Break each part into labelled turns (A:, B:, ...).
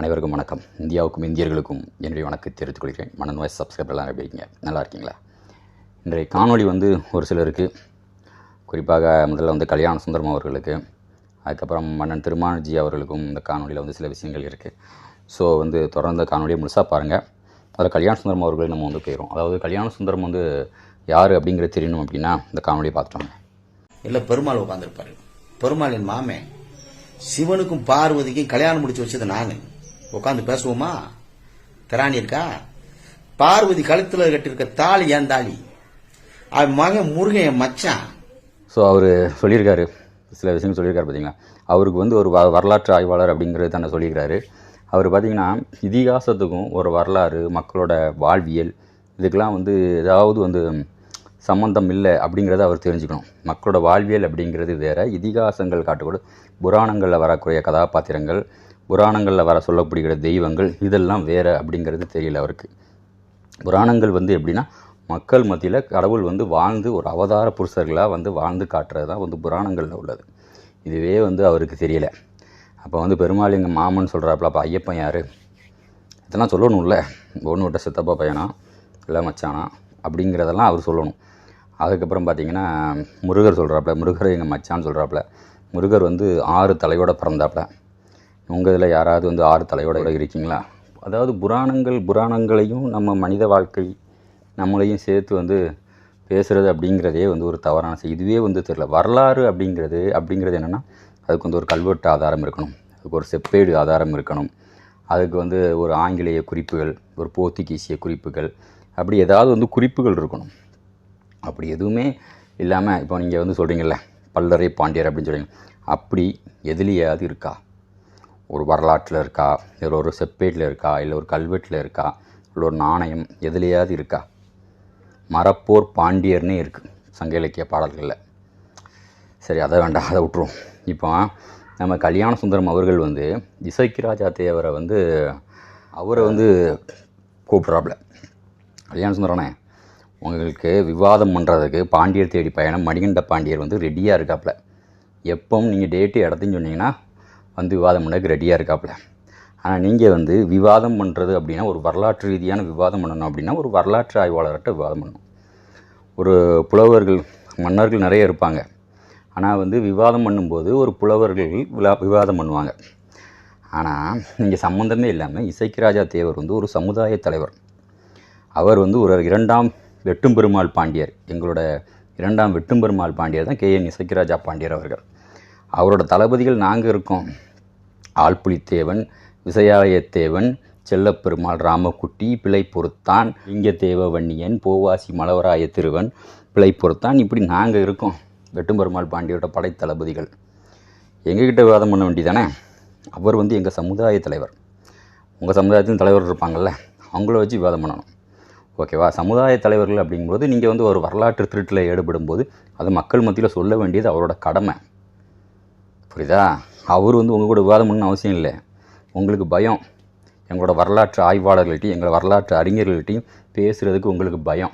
A: அனைவருக்கும் வணக்கம் இந்தியாவுக்கும் இந்தியர்களுக்கும் என்னுடைய வணக்கம் தெரிவித்துக் கொள்கிறேன் மனநோய் சப்ஸ்கிரைப் எல்லாம் எப்படி இருக்கீங்க நல்லா இருக்கீங்களா இன்றைய காணொலி வந்து ஒரு சிலருக்கு குறிப்பாக முதல்ல வந்து கல்யாண சுந்தரம் அவர்களுக்கு அதுக்கப்புறம் மன்னன் திருமானஜி அவர்களுக்கும் இந்த காணொலியில் வந்து சில விஷயங்கள் இருக்குது ஸோ வந்து தொடர்ந்து காணொலியை முழுசாக பாருங்கள் அதில் கல்யாண சுந்தரம் அவர்கள் நம்ம வந்து போயிடும் அதாவது கல்யாண சுந்தரம் வந்து யார் அப்படிங்கிறது தெரியணும் அப்படின்னா இந்த காணொலியை பார்த்துட்டோம்
B: இல்லை பெருமாள் உட்காந்துருப்பாரு பெருமாளின் மாமே சிவனுக்கும் பார்வதிக்கும் கல்யாணம் முடிச்சு வச்சது நான் உட்காந்து பேசுவோமா திராணி இருக்கா பார்வதி கழுத்தில் கட்டிருக்க தாலி ஏன் தாலி அவன் மகன் முருகன் என் மச்சான்
A: ஸோ அவர் சொல்லியிருக்காரு சில விஷயம் சொல்லியிருக்காரு பார்த்தீங்களா அவருக்கு வந்து ஒரு வ வரலாற்று ஆய்வாளர் அப்படிங்கிறது தானே சொல்லியிருக்காரு அவர் பார்த்தீங்கன்னா இதிகாசத்துக்கும் ஒரு வரலாறு மக்களோட வாழ்வியல் இதுக்கெலாம் வந்து ஏதாவது வந்து சம்மந்தம் இல்லை அப்படிங்கிறத அவர் தெரிஞ்சுக்கணும் மக்களோட வாழ்வியல் அப்படிங்கிறது வேறு இதிகாசங்கள் காட்டுக்கூட புராணங்களில் வரக்கூடிய கதாபாத்திரங்கள் புராணங்களில் வர சொல்லப்படுகிற தெய்வங்கள் இதெல்லாம் வேறு அப்படிங்கிறது தெரியல அவருக்கு புராணங்கள் வந்து எப்படின்னா மக்கள் மத்தியில் கடவுள் வந்து வாழ்ந்து ஒரு அவதார புருஷர்களாக வந்து வாழ்ந்து காட்டுறது தான் வந்து புராணங்களில் உள்ளது இதுவே வந்து அவருக்கு தெரியலை அப்போ வந்து பெருமாள் எங்கள் மாமன் சொல்கிறாப்புல அப்போ ஐயப்பன் யார் இதெல்லாம் சொல்லணும்ல ஒன்று விட்ட சித்தப்பா பையனா இல்லை மச்சானா அப்படிங்கிறதெல்லாம் அவர் சொல்லணும் அதுக்கப்புறம் பார்த்தீங்கன்னா முருகர் சொல்கிறாப்புல முருகர் எங்கள் மச்சான்னு சொல்கிறாப்புல முருகர் வந்து ஆறு தலையோடு பிறந்தாப்புல உங்கள் இதில் யாராவது வந்து ஆறு தலையோட கூட இருக்கீங்களா அதாவது புராணங்கள் புராணங்களையும் நம்ம மனித வாழ்க்கை நம்மளையும் சேர்த்து வந்து பேசுகிறது அப்படிங்கிறதே வந்து ஒரு தவறான செய்தி இதுவே வந்து தெரியல வரலாறு அப்படிங்கிறது அப்படிங்கிறது என்னென்னா அதுக்கு வந்து ஒரு கல்வெட்டு ஆதாரம் இருக்கணும் அதுக்கு ஒரு செப்பேடு ஆதாரம் இருக்கணும் அதுக்கு வந்து ஒரு ஆங்கிலேய குறிப்புகள் ஒரு போர்த்துகீசிய குறிப்புகள் அப்படி ஏதாவது வந்து குறிப்புகள் இருக்கணும் அப்படி எதுவுமே இல்லாமல் இப்போ நீங்கள் வந்து சொல்கிறீங்கல்ல பல்லறை பாண்டியர் அப்படின்னு சொல்கிறீங்க அப்படி எதுலேயாவது இருக்கா ஒரு வரலாற்றில் இருக்கா இல்லை ஒரு செப்பேட்டில் இருக்கா இல்லை ஒரு கல்வெட்டில் இருக்கா இல்லை ஒரு நாணயம் எதுலேயாவது இருக்கா மரப்போர் பாண்டியர்னே இருக்குது சங்க இலக்கிய பாடல்களில் சரி அதை வேண்டாம் அதை விட்டுருவோம் இப்போ நம்ம கல்யாண சுந்தரம் அவர்கள் வந்து இசைக்கு ராஜா தேவரை வந்து அவரை வந்து கூப்பிட்றாப்புல கல்யாண சுந்தரனே உங்களுக்கு விவாதம் பண்ணுறதுக்கு பாண்டியர் தேடி பயணம் மணிகண்ட பாண்டியர் வந்து ரெடியாக இருக்காப்புல எப்போவும் நீங்கள் டேட்டு இடத்துன்னு சொன்னீங்கன்னா வந்து விவாதம் பண்ணக்கு ரெடியாக இருக்காப்புல ஆனால் நீங்கள் வந்து விவாதம் பண்ணுறது அப்படின்னா ஒரு வரலாற்று ரீதியான விவாதம் பண்ணணும் அப்படின்னா ஒரு வரலாற்று ஆய்வாளர்கிட்ட விவாதம் பண்ணணும் ஒரு புலவர்கள் மன்னர்கள் நிறைய இருப்பாங்க ஆனால் வந்து விவாதம் பண்ணும்போது ஒரு புலவர்கள் விழா விவாதம் பண்ணுவாங்க ஆனால் நீங்கள் சம்மந்தமே இல்லாமல் இசைக்கு ராஜா தேவர் வந்து ஒரு சமுதாய தலைவர் அவர் வந்து ஒரு இரண்டாம் பெருமாள் பாண்டியர் எங்களோட இரண்டாம் பெருமாள் பாண்டியர் தான் கே என் ராஜா பாண்டியர் அவர்கள் அவரோட தளபதிகள் நாங்கள் இருக்கோம் ஆழ்புலித்தேவன் விசயாலயத்தேவன் செல்லப்பெருமாள் ராமக்குட்டி பிழை பொறுத்தான் தேவ வன்னியன் போவாசி மலவராய திருவன் பிழை பொறுத்தான் இப்படி நாங்கள் இருக்கோம் வெட்டும்பெருமாள் பாண்டியோட படைத்தளபதிகள் எங்ககிட்ட விவாதம் பண்ண வேண்டியதானே அவர் வந்து எங்கள் சமுதாய தலைவர் உங்கள் சமுதாயத்தின் தலைவர் இருப்பாங்கள்ல அவங்கள வச்சு விவாதம் பண்ணணும் ஓகேவா சமுதாய தலைவர்கள் அப்படிங்கும்போது நீங்கள் வந்து ஒரு வரலாற்று திருட்டில் ஈடுபடும்போது அது மக்கள் மத்தியில் சொல்ல வேண்டியது அவரோட கடமை புரியுதா அவர் வந்து உங்கள் கூட விவாதம் பண்ணணும் அவசியம் இல்லை உங்களுக்கு பயம் எங்களோட வரலாற்று ஆய்வாளர்கள்ட்டையும் எங்களோட வரலாற்று அறிஞர்கள்ட்டையும் பேசுகிறதுக்கு உங்களுக்கு பயம்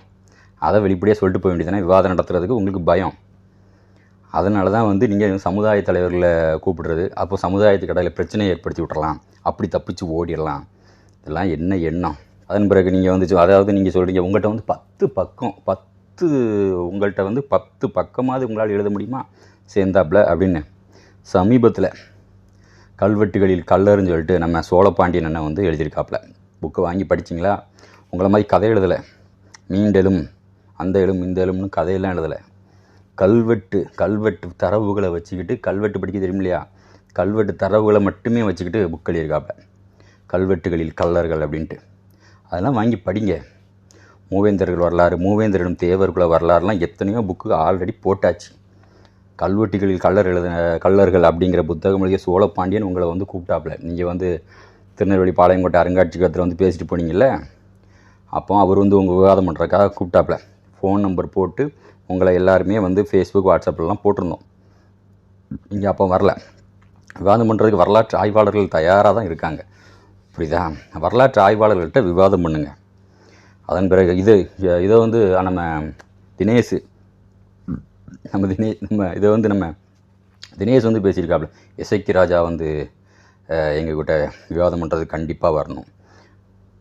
A: அதை வெளிப்படையாக சொல்லிட்டு போக வேண்டியதுனா விவாதம் நடத்துறதுக்கு உங்களுக்கு பயம் அதனால தான் வந்து நீங்கள் சமுதாய தலைவர்களை கூப்பிடுறது அப்போ சமுதாயத்துக்கு இடையில் பிரச்சனையை ஏற்படுத்தி விட்றலாம் அப்படி தப்பிச்சு ஓடிடலாம் இதெல்லாம் என்ன எண்ணம் அதன் பிறகு நீங்கள் வந்து அதாவது நீங்கள் சொல்கிறீங்க உங்கள்கிட்ட வந்து பத்து பக்கம் பத்து உங்கள்கிட்ட வந்து பத்து பக்கமாவது உங்களால் எழுத முடியுமா சேர்ந்தாப்ல அப்படின்னு சமீபத்தில் கல்வெட்டுகளில் கல்லர்னு சொல்லிட்டு நம்ம சோழபாண்டியன் அண்ணன் வந்து எழுதியிருக்காப்புல புக்கு வாங்கி படிச்சிங்களா உங்களை மாதிரி கதை எழுதலை மீண்டெலும் அந்த எழும் இந்த எழும்னு கதையெல்லாம் எழுதலை கல்வெட்டு கல்வெட்டு தரவுகளை வச்சுக்கிட்டு கல்வெட்டு படிக்க தெரியும் இல்லையா கல்வெட்டு தரவுகளை மட்டுமே வச்சுக்கிட்டு புக் எழுதியிருக்காப்புல கல்வெட்டுகளில் கல்லர்கள் அப்படின்ட்டு அதெல்லாம் வாங்கி படிங்க மூவேந்தர்கள் வரலாறு மூவேந்தரிடம் தேவர்குல வரலாறுலாம் எத்தனையோ புக்கு ஆல்ரெடி போட்டாச்சு கல்வெட்டிகளில் கல்லர் எழுத கல்லர்கள் அப்படிங்கிற புத்தகம் எழுதிய சோழப்பாண்டியன் உங்களை வந்து கூப்பிட்டாப்புல நீங்கள் வந்து திருநெல்வேலி பாளையங்கோட்டை அருங்காட்சியகத்தில் வந்து பேசிட்டு போனீங்கல்ல அப்போ அவர் வந்து உங்கள் விவாதம் பண்ணுறக்காக கூப்பிட்டாப்புல ஃபோன் நம்பர் போட்டு உங்களை எல்லாருமே வந்து ஃபேஸ்புக் வாட்ஸ்அப்லலாம் போட்டிருந்தோம் நீங்கள் அப்போ வரல விவாதம் பண்ணுறதுக்கு வரலாற்று ஆய்வாளர்கள் தயாராக தான் இருக்காங்க புரியுதா வரலாற்று ஆய்வாளர்கள்ட்ட விவாதம் பண்ணுங்கள் அதன் பிறகு இது இதை வந்து நம்ம தினேஷ் நம்ம தினேஷ் நம்ம இதை வந்து நம்ம தினேஷ் வந்து பேசியிருக்காப்புல இசைக்கு ராஜா வந்து எங்ககிட்ட விவாதம் பண்ணுறது கண்டிப்பாக வரணும்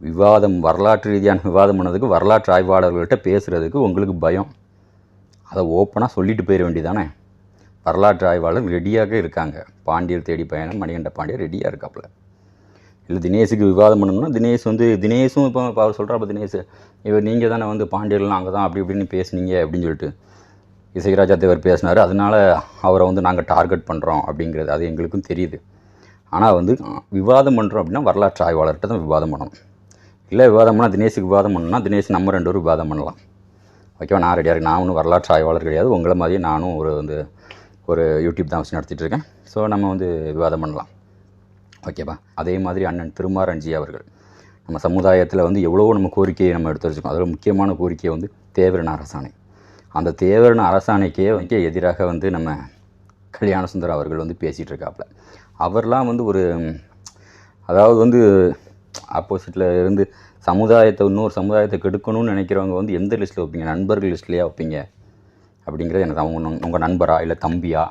A: விவாதம் வரலாற்று ரீதியான விவாதம் பண்ணதுக்கு வரலாற்று ஆய்வாளர்கள்ட்ட பேசுகிறதுக்கு உங்களுக்கு பயம் அதை ஓப்பனாக சொல்லிட்டு போயிட வேண்டியதானே வரலாற்று ஆய்வாளர் ரெடியாக இருக்காங்க பாண்டியர் தேடி பயணம் மணிகண்ட பாண்டியர் ரெடியாக இருக்காப்புல இல்லை தினேஷுக்கு விவாதம் பண்ணணும்னா தினேஷ் வந்து தினேஷும் இப்போ அவர் சொல்கிறாப்ப தினேஷ் இவர் நீங்கள் தானே வந்து பாண்டியர்லாம் அங்கே தான் அப்படி இப்படின்னு பேசுனீங்க அப்படின்னு சொல்லிட்டு இசைராஜா தேவர் பேசினார் அதனால் அவரை வந்து நாங்கள் டார்கெட் பண்ணுறோம் அப்படிங்கிறது அது எங்களுக்கும் தெரியுது ஆனால் வந்து விவாதம் பண்ணுறோம் அப்படின்னா வரலாற்று ஆய்வாளர்கிட்ட தான் விவாதம் பண்ணணும் இல்லை விவாதம் பண்ணால் தினேஷுக்கு விவாதம் பண்ணணும்னா தினேஷ் நம்ம ரெண்டு பேரும் விவாதம் பண்ணலாம் ஓகேவா நான் ரெடியாக இருக்கு நான் ஒன்றும் வரலாற்று ஆய்வாளர் கிடையாது உங்களை மாதிரியே நானும் ஒரு வந்து ஒரு யூடியூப் தான் வச்சு நடத்திட்டுருக்கேன் இருக்கேன் ஸோ நம்ம வந்து விவாதம் பண்ணலாம் ஓகேவா அதே மாதிரி அண்ணன் திருமாரஞ்சி அவர்கள் நம்ம சமுதாயத்தில் வந்து எவ்வளோ நம்ம கோரிக்கையை நம்ம எடுத்து வச்சுக்கோம் அதில் முக்கியமான கோரிக்கை வந்து தேவரன் அரசாணை அந்த தேவரன் அரசாணைக்கே வைக்க எதிராக வந்து நம்ம கல்யாண சுந்தர் அவர்கள் வந்து பேசிகிட்டு இருக்காப்புல அவர்லாம் வந்து ஒரு அதாவது வந்து ஆப்போசிட்டில் இருந்து சமுதாயத்தை இன்னொரு சமுதாயத்தை கெடுக்கணும்னு நினைக்கிறவங்க வந்து எந்த லிஸ்ட்டில் வைப்பீங்க நண்பர்கள் லிஸ்ட்லேயே வைப்பீங்க அப்படிங்கிறது எனக்கு அவங்க உங்கள் நண்பரா இல்லை தம்பியா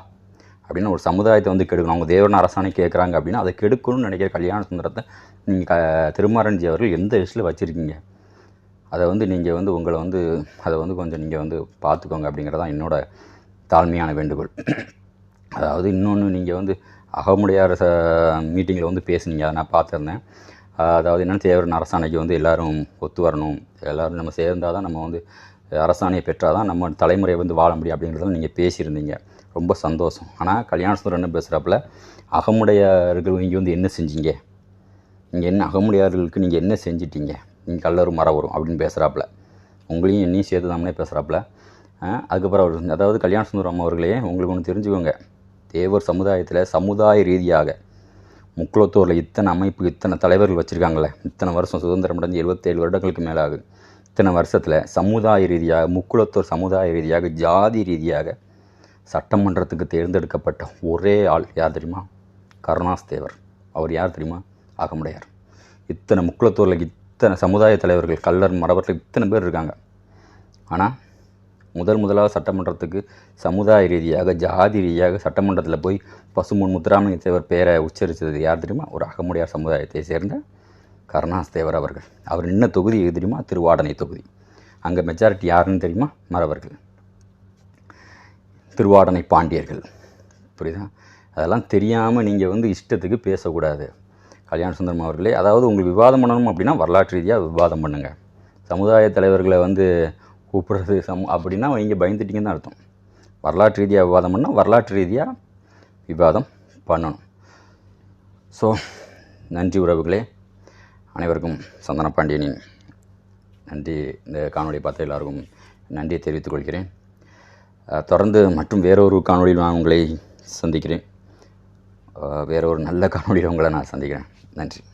A: அப்படின்னு ஒரு சமுதாயத்தை வந்து கெடுக்கணும் அவங்க தேவரன் அரசாணை கேட்குறாங்க அப்படின்னா அதை கெடுக்கணும்னு நினைக்கிற கல்யாண சுந்தரத்தை நீங்கள் க திருமாரஞ்சி அவர்கள் எந்த லிஸ்ட்டில் வச்சுருக்கீங்க அதை வந்து நீங்கள் வந்து உங்களை வந்து அதை வந்து கொஞ்சம் நீங்கள் வந்து பார்த்துக்கோங்க அப்படிங்கிறதான் என்னோடய தாழ்மையான வேண்டுகோள் அதாவது இன்னொன்று நீங்கள் வந்து அகமுடையார் ச மீட்டிங்கில் வந்து பேசுனீங்க அதை நான் பார்த்துருந்தேன் அதாவது என்னென்னு தேவர் அரசாணைக்கு வந்து எல்லோரும் ஒத்து வரணும் எல்லோரும் நம்ம சேர்ந்தால் தான் நம்ம வந்து அரசாணையை பெற்றால் தான் நம்ம தலைமுறையை வந்து வாழ முடியும் அப்படிங்கிறதுல நீங்கள் பேசியிருந்தீங்க ரொம்ப சந்தோஷம் ஆனால் கல்யாண என்ன பேசுகிறப்பல அகமுடையார்கள் இங்கே வந்து என்ன செஞ்சீங்க நீங்கள் என்ன அகமுடையார்களுக்கு நீங்கள் என்ன செஞ்சிட்டீங்க நீ கல்லரும் மரம் வரும் அப்படின்னு பேசுகிறாப்புல உங்களையும் என்னையும் சேர்த்து தாமனே பேசுகிறாப்புல அதுக்கப்புறம் அவர் அதாவது கல்யாண சுந்தரம் அம்மா அவர்களே உங்களுக்கு ஒன்று தெரிஞ்சுக்கோங்க தேவர் சமுதாயத்தில் சமுதாய ரீதியாக முக்குளத்தூரில் இத்தனை அமைப்பு இத்தனை தலைவர்கள் வச்சுருக்காங்களே இத்தனை வருஷம் சுதந்திரம் அடைஞ்சு எழுபத்தேழு வருடங்களுக்கு மேலாகும் இத்தனை வருஷத்தில் சமுதாய ரீதியாக முக்குளத்தூர் சமுதாய ரீதியாக ஜாதி ரீதியாக சட்டமன்றத்துக்கு தேர்ந்தெடுக்கப்பட்ட ஒரே ஆள் யார் தெரியுமா கருணாஸ் தேவர் அவர் யார் தெரியுமா அகமுடையார் இத்தனை முக்குளத்தூரில் இத்தனை சமுதாய தலைவர்கள் கல்லர் மரபத்தில் இத்தனை பேர் இருக்காங்க ஆனால் முதல் முதலாக சட்டமன்றத்துக்கு சமுதாய ரீதியாக ஜாதி ரீதியாக சட்டமன்றத்தில் போய் பசுமுன் முத்துராமலிங்க தேவர் பேரை உச்சரித்தது யார் தெரியுமா ஒரு அகமுடியார் சமுதாயத்தை சேர்ந்த கருணாஸ் தேவர் அவர்கள் அவர் என்ன தொகுதி எது தெரியுமா திருவாடனை தொகுதி அங்கே மெஜாரிட்டி யாருன்னு தெரியுமா மறவர்கள் திருவாடனை பாண்டியர்கள் புரியுதா அதெல்லாம் தெரியாமல் நீங்கள் வந்து இஷ்டத்துக்கு பேசக்கூடாது கல்யாண சுந்தரம் அவர்களே அதாவது உங்களுக்கு விவாதம் பண்ணணும் அப்படின்னா வரலாற்று ரீதியாக விவாதம் பண்ணுங்கள் சமுதாய தலைவர்களை வந்து கூப்பிட்றது சம் அப்படின்னா இங்கே பயந்துட்டிங்கன்னு தான் அர்த்தம் வரலாற்று ரீதியாக விவாதம் பண்ணால் வரலாற்று ரீதியாக விவாதம் பண்ணணும் ஸோ நன்றி உறவுகளே அனைவருக்கும் சந்தன பாண்டியனின் நன்றி இந்த காணொலி பார்த்த எல்லாருக்கும் நன்றியை தெரிவித்துக் கொள்கிறேன் தொடர்ந்து மற்றும் வேறொரு காணொலியில் நான் உங்களை சந்திக்கிறேன் வேற ஒரு நல்ல காணொலியில் உங்களை நான் சந்திக்கிறேன் நன்றி